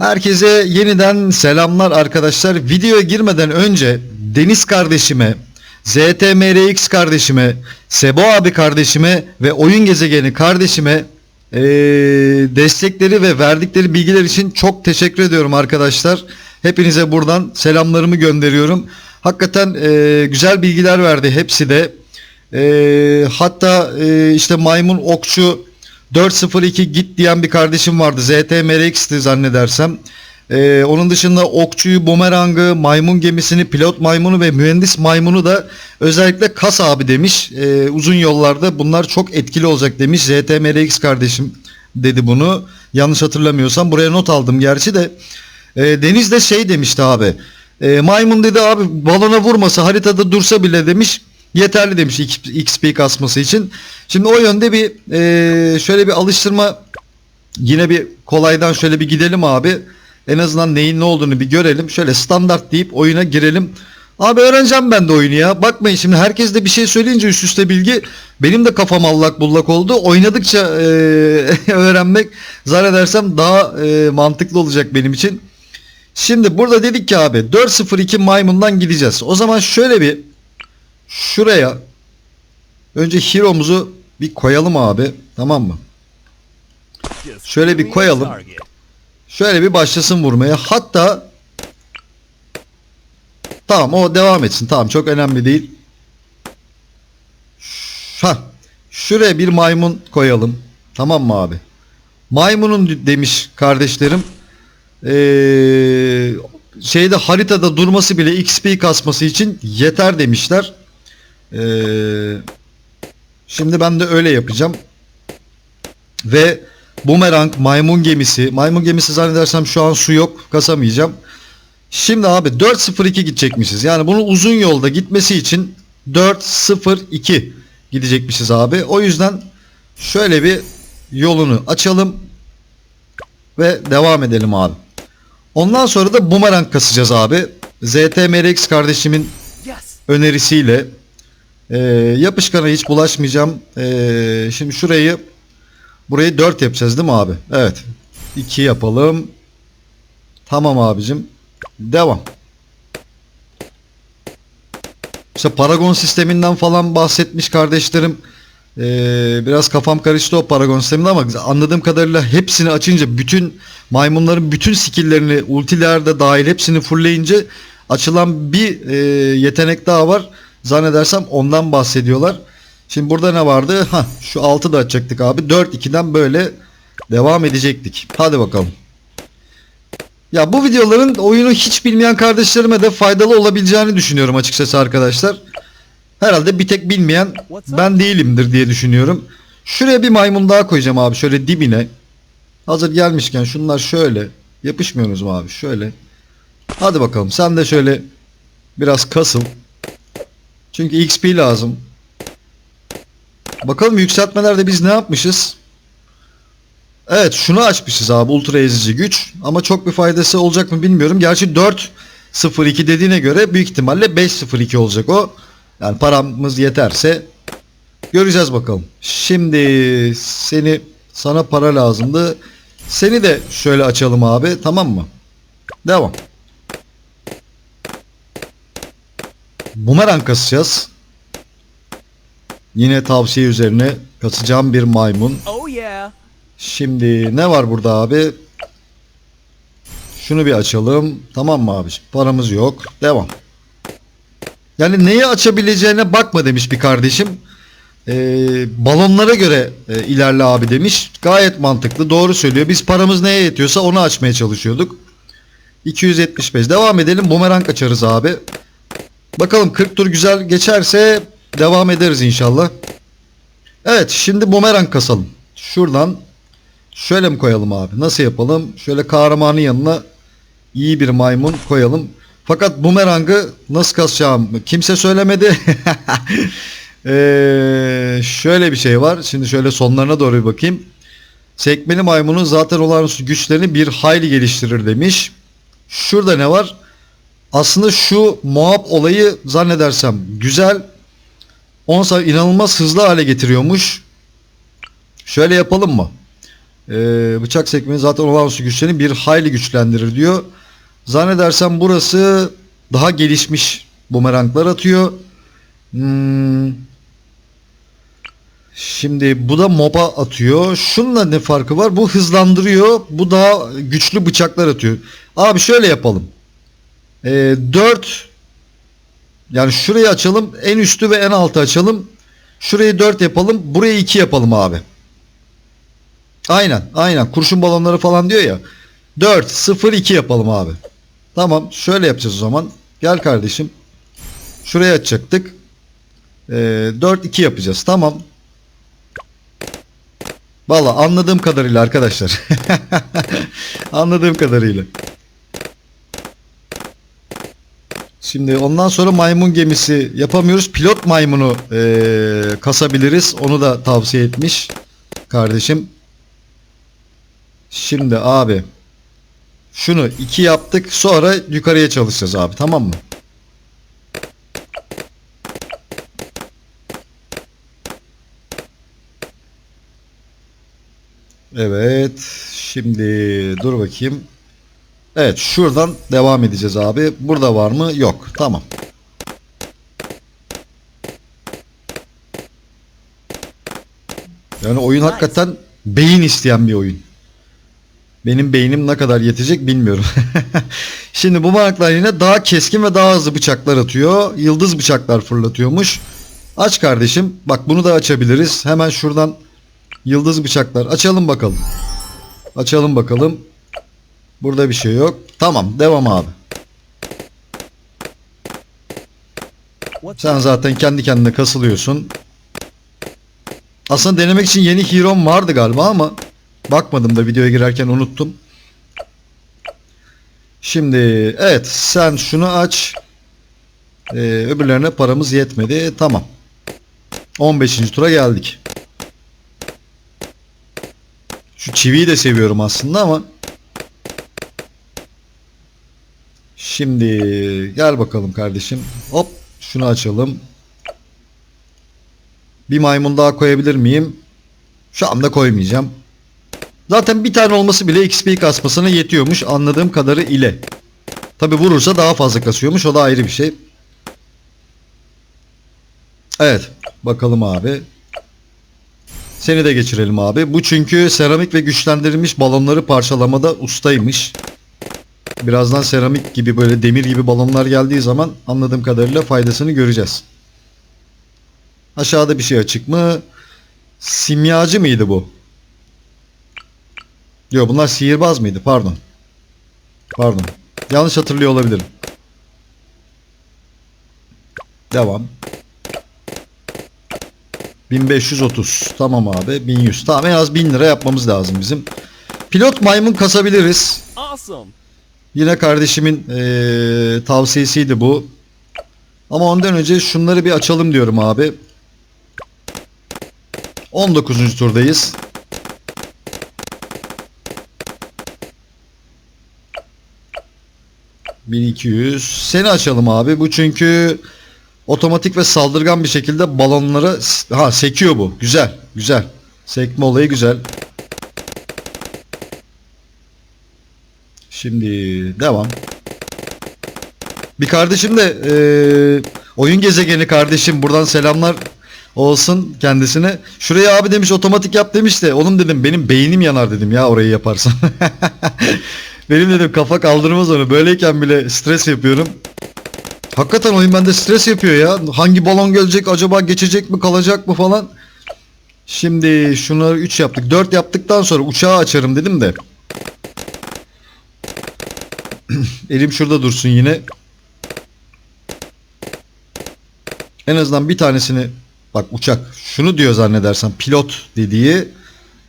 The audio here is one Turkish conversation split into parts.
Herkese yeniden selamlar arkadaşlar. Videoya girmeden önce Deniz kardeşime, ZTMRX kardeşime, Sebo abi kardeşime ve Oyun Gezegeni kardeşime eee, destekleri ve verdikleri bilgiler için çok teşekkür ediyorum arkadaşlar. Hepinize buradan selamlarımı gönderiyorum. Hakikaten eee, güzel bilgiler verdi hepsi de. Eee, hatta eee, işte maymun okçu 402 git diyen bir kardeşim vardı. ZTMRX'ti zannedersem. Ee, onun dışında okçuyu, bumerangı, maymun gemisini, pilot maymunu ve mühendis maymunu da özellikle kas abi demiş. Ee, uzun yollarda bunlar çok etkili olacak demiş. ZTMRX kardeşim dedi bunu. Yanlış hatırlamıyorsam. Buraya not aldım gerçi de. Ee, Deniz de şey demişti abi. Ee, maymun dedi abi balona vurmasa haritada dursa bile demiş. Yeterli demiş XP kasması için. Şimdi o yönde bir e, şöyle bir alıştırma yine bir kolaydan şöyle bir gidelim abi. En azından neyin ne olduğunu bir görelim. Şöyle standart deyip oyuna girelim. Abi öğreneceğim ben de oyunu ya. Bakmayın şimdi herkes de bir şey söyleyince üst üste bilgi benim de kafam allak bullak oldu. Oynadıkça e, öğrenmek zannedersem daha e, mantıklı olacak benim için. Şimdi burada dedik ki abi 4-0-2 maymundan gideceğiz. O zaman şöyle bir şuraya önce hero'muzu bir koyalım abi. Tamam mı? Şöyle bir koyalım. Şöyle bir başlasın vurmaya. Hatta tamam o devam etsin. Tamam çok önemli değil. Ha, şuraya bir maymun koyalım. Tamam mı abi? Maymunun demiş kardeşlerim. Ee, şeyde haritada durması bile XP kasması için yeter demişler. Ee, şimdi ben de öyle yapacağım. Ve bumerang, maymun gemisi. Maymun gemisi zannedersem şu an su yok. Kasamayacağım. Şimdi abi 4-0-2 gidecekmişiz. Yani bunun uzun yolda gitmesi için 4-0-2 gidecekmişiz abi. O yüzden şöyle bir yolunu açalım ve devam edelim abi. Ondan sonra da bumerang kasacağız abi. ZTMRX kardeşimin önerisiyle ee, yapışkana hiç bulaşmayacağım. Ee, şimdi şurayı burayı 4 yapacağız değil mi abi? Evet. 2 yapalım. Tamam abicim. Devam. İşte Paragon sisteminden falan bahsetmiş kardeşlerim. Ee, biraz kafam karıştı o Paragon sisteminde ama anladığım kadarıyla hepsini açınca bütün maymunların bütün skill'lerini ultiler de dahil hepsini fullleyince açılan bir e, yetenek daha var. Zannedersem ondan bahsediyorlar. Şimdi burada ne vardı? Ha, şu 6 da açacaktık abi. 4-2'den böyle devam edecektik. Hadi bakalım. Ya bu videoların oyunu hiç bilmeyen kardeşlerime de faydalı olabileceğini düşünüyorum açıkçası arkadaşlar. Herhalde bir tek bilmeyen ben değilimdir diye düşünüyorum. Şuraya bir maymun daha koyacağım abi şöyle dibine. Hazır gelmişken şunlar şöyle. Yapışmıyoruz mu abi? Şöyle. Hadi bakalım sen de şöyle biraz kasıl. Çünkü XP lazım. Bakalım yükseltmelerde biz ne yapmışız? Evet şunu açmışız abi ultra ezici güç. Ama çok bir faydası olacak mı bilmiyorum. Gerçi 4.02 dediğine göre büyük ihtimalle 5.02 olacak o. Yani paramız yeterse göreceğiz bakalım. Şimdi seni sana para lazımdı. Seni de şöyle açalım abi tamam mı? Devam. Bumerang kasacağız. Yine tavsiye üzerine kasacağım bir maymun. Oh. Şimdi ne var burada abi? Şunu bir açalım. Tamam mı abi? Paramız yok. Devam. Yani neyi açabileceğine bakma demiş bir kardeşim. Ee, balonlara göre e, ilerle abi demiş. Gayet mantıklı. Doğru söylüyor. Biz paramız neye yetiyorsa onu açmaya çalışıyorduk. 275. Devam edelim. Bumerang açarız abi. Bakalım 40 tur güzel geçerse devam ederiz inşallah. Evet şimdi bumerang kasalım. Şuradan şöyle mi koyalım abi? Nasıl yapalım? Şöyle kahramanın yanına iyi bir maymun koyalım. Fakat bumerangı nasıl kasacağım kimse söylemedi. ee, şöyle bir şey var. Şimdi şöyle sonlarına doğru bir bakayım. Sekmeli maymunun zaten olağanüstü güçlerini bir hayli geliştirir demiş. Şurada ne var? Aslında şu muhab olayı zannedersem güzel. 10 saniye inanılmaz hızlı hale getiriyormuş. Şöyle yapalım mı? Ee, bıçak sekmeyi zaten olağanüstü güçlerini bir hayli güçlendirir diyor. Zannedersem burası daha gelişmiş bumeranglar atıyor. Hmm. Şimdi bu da moba atıyor. Şununla ne farkı var? Bu hızlandırıyor. Bu daha güçlü bıçaklar atıyor. Abi şöyle yapalım. Ee, 4 yani şurayı açalım. En üstü ve en altı açalım. Şurayı 4 yapalım. Burayı 2 yapalım abi. Aynen. Aynen. Kurşun balonları falan diyor ya. 4 0 2 yapalım abi. Tamam. Şöyle yapacağız o zaman. Gel kardeşim. Şuraya açacaktık. Ee, 4 2 yapacağız. Tamam. Valla anladığım kadarıyla arkadaşlar. anladığım kadarıyla. Şimdi ondan sonra maymun gemisi yapamıyoruz. Pilot maymunu eee, kasabiliriz. Onu da tavsiye etmiş kardeşim. Şimdi abi şunu iki yaptık. Sonra yukarıya çalışacağız abi. Tamam mı? Evet. Şimdi dur bakayım. Evet şuradan devam edeceğiz abi. Burada var mı? Yok. Tamam. Yani oyun hakikaten beyin isteyen bir oyun. Benim beynim ne kadar yetecek bilmiyorum. Şimdi bu banklar yine daha keskin ve daha hızlı bıçaklar atıyor. Yıldız bıçaklar fırlatıyormuş. Aç kardeşim. Bak bunu da açabiliriz. Hemen şuradan yıldız bıçaklar. Açalım bakalım. Açalım bakalım. Burada bir şey yok. Tamam devam abi. Sen zaten kendi kendine kasılıyorsun. Aslında denemek için yeni hero'm vardı galiba ama bakmadım da videoya girerken unuttum. Şimdi evet sen şunu aç. Ee, öbürlerine paramız yetmedi. Tamam. 15. tura geldik. Şu çiviyi de seviyorum aslında ama Şimdi gel bakalım kardeşim. Hop şunu açalım. Bir maymun daha koyabilir miyim? Şu anda koymayacağım. Zaten bir tane olması bile XP kasmasına yetiyormuş anladığım kadarı ile. Tabi vurursa daha fazla kasıyormuş o da ayrı bir şey. Evet bakalım abi. Seni de geçirelim abi. Bu çünkü seramik ve güçlendirilmiş balonları parçalamada ustaymış. Birazdan seramik gibi böyle demir gibi balonlar geldiği zaman anladığım kadarıyla faydasını göreceğiz. Aşağıda bir şey açık mı? Simyacı mıydı bu? Yok bunlar sihirbaz mıydı? Pardon. Pardon. Yanlış hatırlıyor olabilirim. Devam. 1530. Tamam abi. 1100. Tamam en az 1000 lira yapmamız lazım bizim. Pilot maymun kasabiliriz. Awesome. Yine kardeşimin eee, tavsiyesiydi bu. Ama ondan önce şunları bir açalım diyorum abi. 19. turdayız. ...1200... Seni açalım abi. Bu çünkü... ...otomatik ve saldırgan bir şekilde balonlara... ...ha sekiyor bu. Güzel. Güzel. Sekme olayı güzel. Şimdi devam. Bir kardeşim de eee, oyun gezegeni kardeşim buradan selamlar olsun kendisine. Şuraya abi demiş otomatik yap demiş de oğlum dedim benim beynim yanar dedim ya orayı yaparsan. benim dedim kafa kaldırmaz onu. Böyleyken bile stres yapıyorum. Hakikaten oyun bende stres yapıyor ya. Hangi balon gelecek acaba geçecek mi kalacak mı falan. Şimdi şunları 3 yaptık. 4 yaptıktan sonra uçağı açarım dedim de. Elim şurada dursun yine. En azından bir tanesini bak uçak şunu diyor zannedersem pilot dediği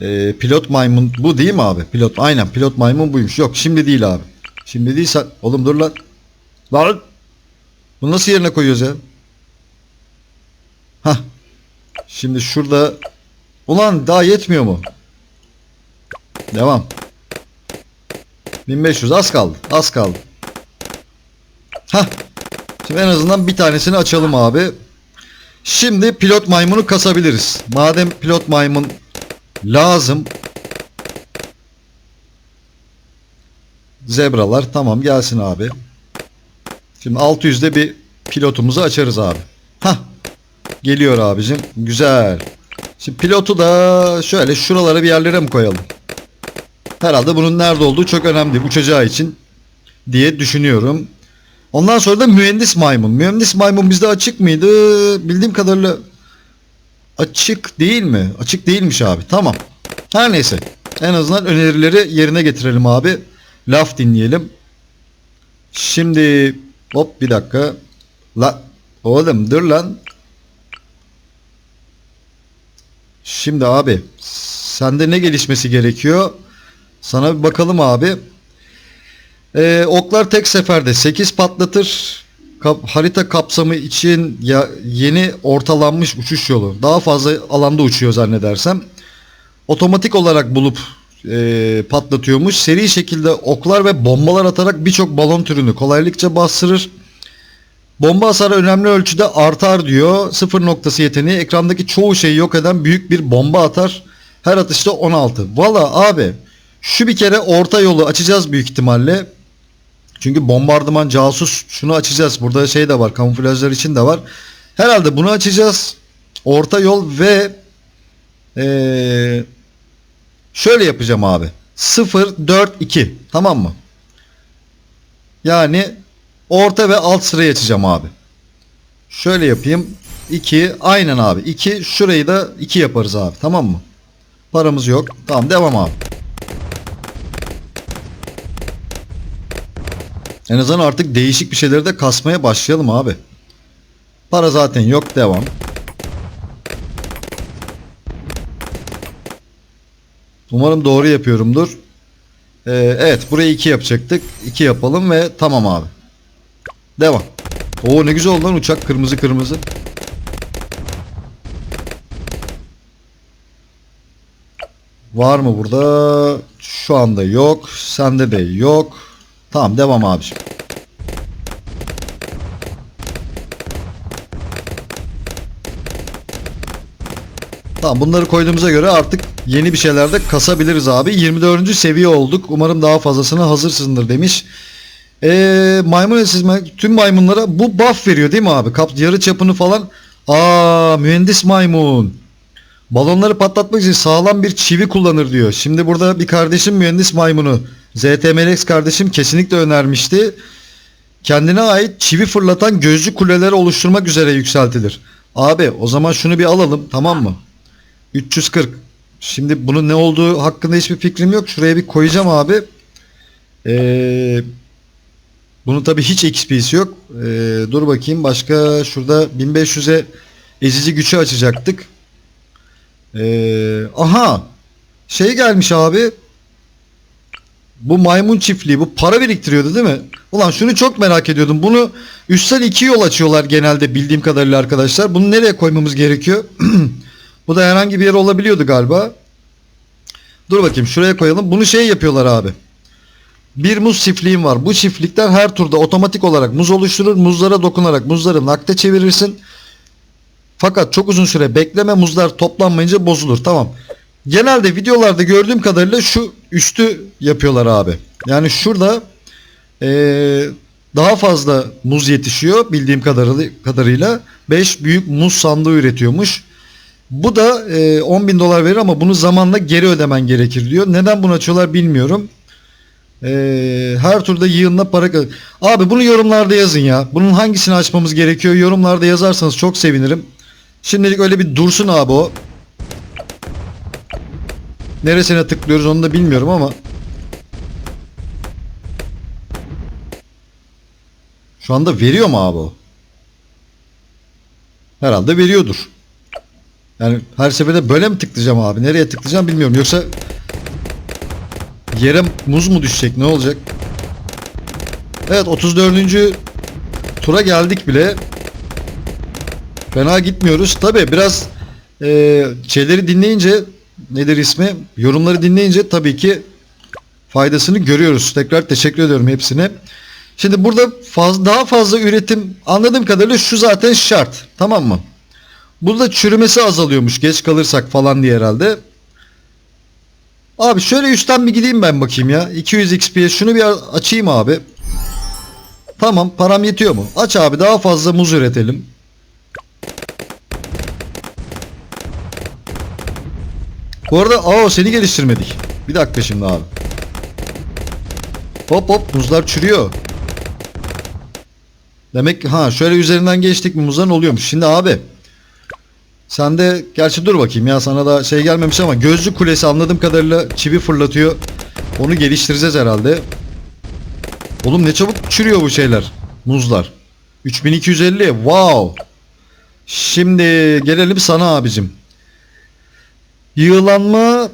e, pilot maymun bu değil mi abi? Pilot aynen pilot maymun buymuş. Yok şimdi değil abi. Şimdi değilse oğlum dur lan. Lan bunu nasıl yerine koyuyoruz ya? Hah. Şimdi şurada ulan daha yetmiyor mu? Devam. 1500 az kaldı. Az kaldı. Hah. Şimdi en azından bir tanesini açalım abi. Şimdi pilot maymunu kasabiliriz. Madem pilot maymun lazım. Zebralar tamam gelsin abi. Şimdi 600'de bir pilotumuzu açarız abi. Hah. Geliyor abicim. Güzel. Şimdi pilotu da şöyle şuralara bir yerlere mi koyalım? Herhalde bunun nerede olduğu çok önemli uçacağı için diye düşünüyorum. Ondan sonra da mühendis maymun. Mühendis maymun bizde açık mıydı? Bildiğim kadarıyla açık değil mi? Açık değilmiş abi. Tamam. Her neyse. En azından önerileri yerine getirelim abi. Laf dinleyelim. Şimdi hop bir dakika. La oğlum dur lan. Şimdi abi sende ne gelişmesi gerekiyor? Sana bir bakalım abi. Ee, oklar tek seferde 8 patlatır. Kap- harita kapsamı için ya yeni ortalanmış uçuş yolu. Daha fazla alanda uçuyor zannedersem. Otomatik olarak bulup e, patlatıyormuş. Seri şekilde oklar ve bombalar atarak birçok balon türünü kolaylıkça bastırır. Bomba hasarı önemli ölçüde artar diyor. Sıfır noktası yeteneği ekrandaki çoğu şeyi yok eden büyük bir bomba atar. Her atışta 16. Valla abi şu bir kere orta yolu açacağız büyük ihtimalle. Çünkü bombardıman casus şunu açacağız. Burada şey de var kamuflajlar için de var. Herhalde bunu açacağız. Orta yol ve eee, şöyle yapacağım abi. 0 4 2 tamam mı? Yani orta ve alt sırayı açacağım abi. Şöyle yapayım. 2 aynen abi. 2 şurayı da 2 yaparız abi tamam mı? Paramız yok. Tamam devam abi. En azından artık değişik bir şeyleri de kasmaya başlayalım abi. Para zaten yok devam. Umarım doğru yapıyorumdur. Ee, evet burayı 2 yapacaktık. 2 yapalım ve tamam abi. Devam. Oo ne güzel oldu lan uçak kırmızı kırmızı. Var mı burada? Şu anda yok. Sende de yok. Tamam devam abiciğim. Tamam bunları koyduğumuza göre artık yeni bir şeyler de kasabiliriz abi. 24. seviye olduk. Umarım daha fazlasına hazırsındır demiş. Ee, maymun esizme tüm maymunlara bu buff veriyor değil mi abi? Kap yarı çapını falan. Aa mühendis maymun. Balonları patlatmak için sağlam bir çivi kullanır diyor. Şimdi burada bir kardeşim mühendis maymunu. ZTMLX kardeşim kesinlikle önermişti. Kendine ait çivi fırlatan gözcü kuleleri oluşturmak üzere yükseltilir. Abi o zaman şunu bir alalım tamam mı? 340. Şimdi bunun ne olduğu hakkında hiçbir fikrim yok. Şuraya bir koyacağım abi. Ee, bunun tabi hiç XP'si yok. Ee, dur bakayım başka şurada 1500'e ezici gücü açacaktık. Ee, aha şey gelmiş abi. Bu maymun çiftliği bu para biriktiriyordu değil mi? Ulan şunu çok merak ediyordum. Bunu üstten iki yol açıyorlar genelde bildiğim kadarıyla arkadaşlar. Bunu nereye koymamız gerekiyor? bu da herhangi bir yer olabiliyordu galiba. Dur bakayım şuraya koyalım. Bunu şey yapıyorlar abi. Bir muz çiftliğim var. Bu çiftlikler her turda otomatik olarak muz oluşturur. Muzlara dokunarak muzları nakde çevirirsin. Fakat çok uzun süre bekleme muzlar toplanmayınca bozulur. Tamam. Genelde videolarda gördüğüm kadarıyla şu üstü yapıyorlar abi. Yani şurada eee, daha fazla muz yetişiyor bildiğim kadarıyla, kadarıyla 5 büyük muz sandığı üretiyormuş. Bu da eee 10 bin dolar verir ama bunu zamanla geri ödemen gerekir diyor. Neden bunu açıyorlar bilmiyorum. Eee, her turda yığınla para Abi bunu yorumlarda yazın ya. Bunun hangisini açmamız gerekiyor yorumlarda yazarsanız çok sevinirim. Şimdilik öyle bir dursun abi o. Neresine tıklıyoruz onu da bilmiyorum ama. Şu anda veriyor mu abi o? Herhalde veriyordur. Yani her seferinde böyle mi tıklayacağım abi? Nereye tıklayacağım bilmiyorum. Yoksa yere muz mu düşecek? Ne olacak? Evet 34. tura geldik bile. Fena gitmiyoruz. Tabi biraz e, şeyleri dinleyince nedir ismi? Yorumları dinleyince tabii ki faydasını görüyoruz. Tekrar teşekkür ediyorum hepsine. Şimdi burada faz, daha fazla üretim anladığım kadarıyla şu zaten şart. Tamam mı? Burada çürümesi azalıyormuş geç kalırsak falan diye herhalde. Abi şöyle üstten bir gideyim ben bakayım ya. 200 XP'ye şunu bir açayım abi. Tamam param yetiyor mu? Aç abi daha fazla muz üretelim. Bu arada aa seni geliştirmedik. Bir dakika şimdi abi. Hop hop muzlar çürüyor. Demek ki ha şöyle üzerinden geçtik mi muzların oluyormuş. Şimdi abi sen de gerçi dur bakayım ya sana da şey gelmemiş ama gözlü kulesi anladığım kadarıyla çivi fırlatıyor. Onu geliştireceğiz herhalde. Oğlum ne çabuk çürüyor bu şeyler. Muzlar. 3250 wow. Şimdi gelelim sana abicim. Yığılanma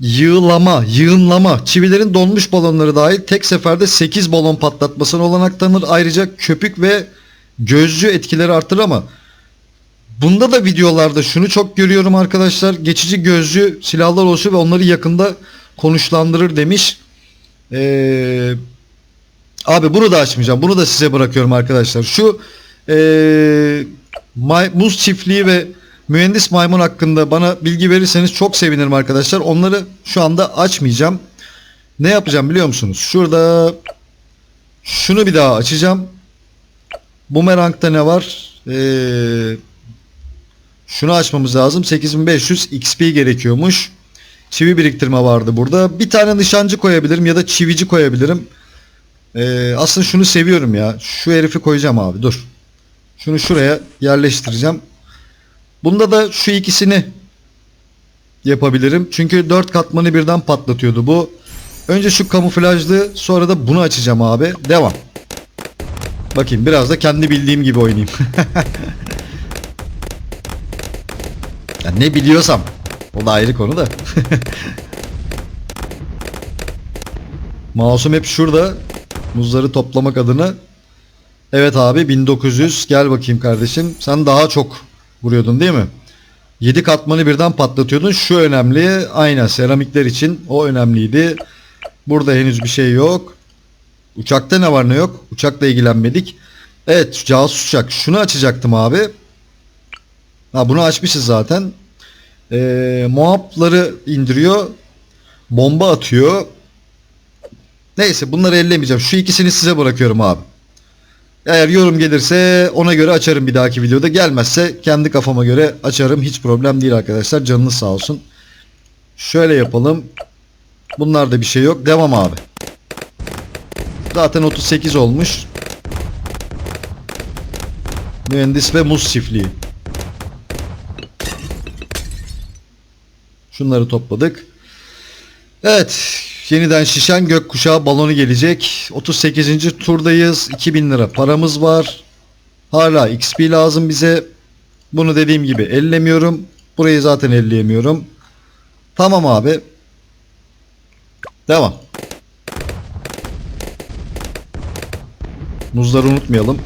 Yığılama, yığınlama, çivilerin donmuş balonları dahil tek seferde 8 balon patlatmasına olanak tanır. Ayrıca köpük ve gözcü etkileri artırır ama bunda da videolarda şunu çok görüyorum arkadaşlar. Geçici gözcü silahlar oluşur ve onları yakında konuşlandırır demiş. Ee, abi bunu da açmayacağım. Bunu da size bırakıyorum arkadaşlar. Şu ee, muz çiftliği ve mühendis maymun hakkında bana bilgi verirseniz çok sevinirim arkadaşlar. Onları şu anda açmayacağım. Ne yapacağım biliyor musunuz? Şurada şunu bir daha açacağım. Bumerang'da ne var? Ee, şunu açmamız lazım. 8500 XP gerekiyormuş. Çivi biriktirme vardı burada. Bir tane nişancı koyabilirim ya da çivici koyabilirim. Ee, aslında şunu seviyorum ya. Şu herifi koyacağım abi dur. Şunu şuraya yerleştireceğim. Bunda da şu ikisini yapabilirim. Çünkü 4 katmanı birden patlatıyordu bu. Önce şu kamuflajlı sonra da bunu açacağım abi. Devam. Bakayım biraz da kendi bildiğim gibi oynayayım. ya ne biliyorsam. O da ayrı konu da. Mouse'um hep şurada. Muzları toplamak adına. Evet abi 1900 gel bakayım kardeşim. Sen daha çok vuruyordun değil mi? 7 katmanı birden patlatıyordun. Şu önemli. Aynen seramikler için o önemliydi. Burada henüz bir şey yok. Uçakta ne var ne yok? Uçakla ilgilenmedik. Evet casus uçak. Şunu açacaktım abi. Ha bunu açmışız zaten. Ee, Moab'ları indiriyor. Bomba atıyor. Neyse bunları ellemeyeceğim. Şu ikisini size bırakıyorum abi. Eğer yorum gelirse ona göre açarım bir dahaki videoda. Gelmezse kendi kafama göre açarım. Hiç problem değil arkadaşlar. Canınız sağ olsun. Şöyle yapalım. Bunlarda bir şey yok. Devam abi. Zaten 38 olmuş. Mühendis ve muz çiftliği. Şunları topladık. Evet. Yeniden şişen gökkuşağı balonu gelecek. 38. turdayız. 2000 lira paramız var. Hala XP lazım bize. Bunu dediğim gibi ellemiyorum. Burayı zaten elleyemiyorum. Tamam abi. Devam. Muzları unutmayalım.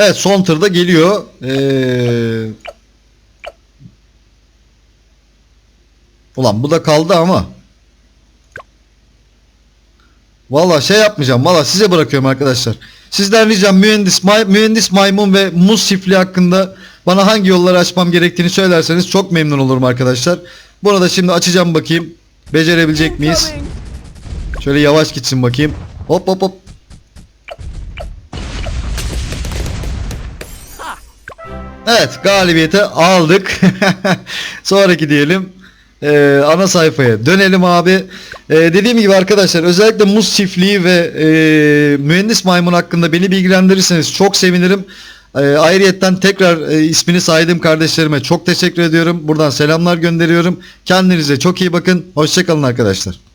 Evet son tırda geliyor. Ee... Ulan bu da kaldı ama. Valla şey yapmayacağım. Valla size bırakıyorum arkadaşlar. Sizden ricam mühendis, may, mühendis maymun ve muz çiftliği hakkında bana hangi yolları açmam gerektiğini söylerseniz çok memnun olurum arkadaşlar. Bunu da şimdi açacağım bakayım. Becerebilecek miyiz? Şöyle yavaş gitsin bakayım. Hop hop hop. Evet galibiyeti aldık. Sonraki diyelim. Ee, ana sayfaya dönelim abi. Ee, dediğim gibi arkadaşlar özellikle muz çiftliği ve e, mühendis maymun hakkında beni bilgilendirirseniz çok sevinirim. Ee, ayrıyetten tekrar e, ismini saydığım kardeşlerime çok teşekkür ediyorum. Buradan selamlar gönderiyorum. Kendinize çok iyi bakın. Hoşçakalın arkadaşlar.